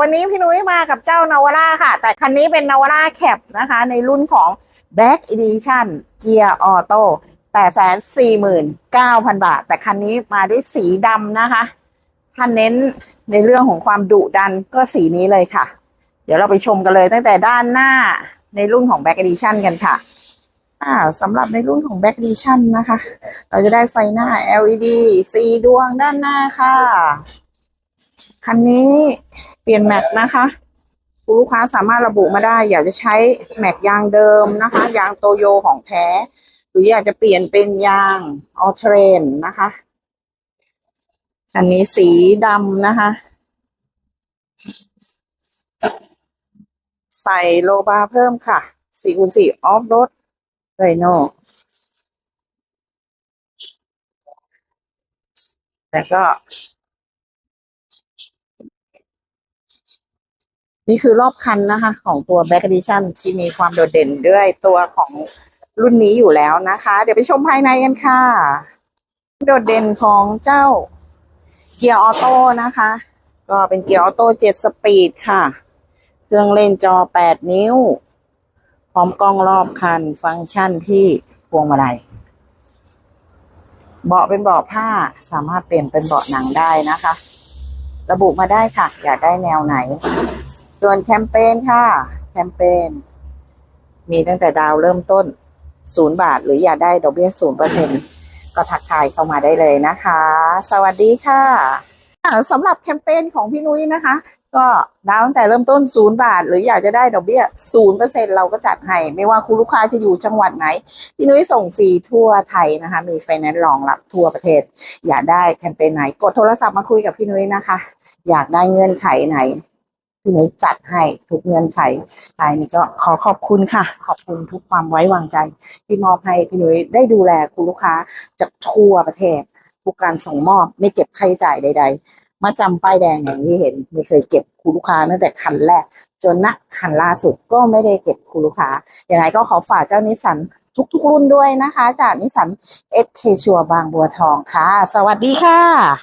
วันนี้พี่นุ้ยมากับเจ้านาวร่าค่ะ แต่คันนี้เป็นนาวร่าแคปนะคะ ในรุ่นของ Back Edition เกียร์ออโต้849,000บาท แต่คันนี้มาด้วยสีดำนะคะถ้าเน้นในเรื่องของความดุดันก็สีนี้เลยค่ะ เดี๋ยวเราไปชมกันเลยตั้งแต่ด้านหน้าในรุ่นของ Back Edition กันค่ะอ่าสำหรับในรุ่นของ Back Edition นะคะ เราจะได้ไฟหน้า LED สีดวงด้านหน้าค่ะ คันนี้เปลี่ยนแม็กนะคะคุณลูกค้าสามารถระบุมาได้ อยากจะใช้แม็กยางเดิมนะคะ ยางโตโยของแท้ หรืออยากจะเปลี่ยนเป็นยางออเทรนนะคะคันนี้สีดำนะคะ ใส่โลบาเพิ่มค่ะ4คูณ4ออฟรถไรโนแล้วก็ นี่คือรอบคันนะคะ ของตัว Back Edition ที่มีความโดดเด่นด้วยตัวของรุ่นนี้อยู่แล้วนะคะ เดี๋ยวไปชมภายในกันค่ะ โดดเด่นของเจ้าเกียร์ออโต้นะคะ ก็เป็นเกียร์ออโต้7สปีดค่ะ เครื่องเล่นจอ8นิ้ว พร้อมกล้องรอบคัน ฟังก์ชันที่พวงมาลัยเบาะเป็นเบาะผ้าสามารถเปลี่ยนเป็นเบาะหนังได้นะคะ ระบุมาได้ค่ะ อยากได้แนวไหน ส่วนแคมเปญค่ะ แคมเปญมีตั้งแต่ดาวเริ่มต้นศูนย์บาท หรืออยากได้ดอกเบี้ยศูนย์เปอร์เซ็นก็ทักทายเข้ามาได้เลยนะคะ สวัสดีค่ะสำหรับแคมเปญของพี่นุ้ยนะคะ ก็ดาวตั้งแต่เริ่มต้นศูนย์บาท หรืออยากจะได้ดอกเบี้ยศูนย์เปอร์เซ็นเราก็จัดให้ ไม่ว่าคุณลูกค้าจะอยู่จังหวัดไหน พี่นุ้ยส่งฟรีทั่วไทยนะคะ มีไฟแนนซ์รองรับทั่วประเทศ อยากได้แคมเปญไหน กดโทรศัพท์มาคุยกับพี่นุ้ยนะคะ อยากได้เงื่อนไขไหน พี่นุ้ยจัดให้ทุกเงื่อนไขทายนี้ก็ขอขอบคุณค่ะ ขอบคุณทุกความไว้วางใจที่มอบให้พี่นุ้ยได้ดูแลคุณลูกค้าจากทั่วประเทศทุกการส่งมอบไม่เก็บค่าใช้จ่ายใด ๆ มาจำป้ายแดงอย่างที่เห็นไม่เคยเก็บคุณลูกค้าตั้งแต่คันแรก จนณคันล่าสุดก็ไม่ได้เก็บคุณลูกค้าอยังไงก็ขอฝากเจ้านิสันทุกๆรุ่นด้วยนะคะ จากนิสสันเอสเคชัวบางบัวทองค่ะ สวัสดีค่ะ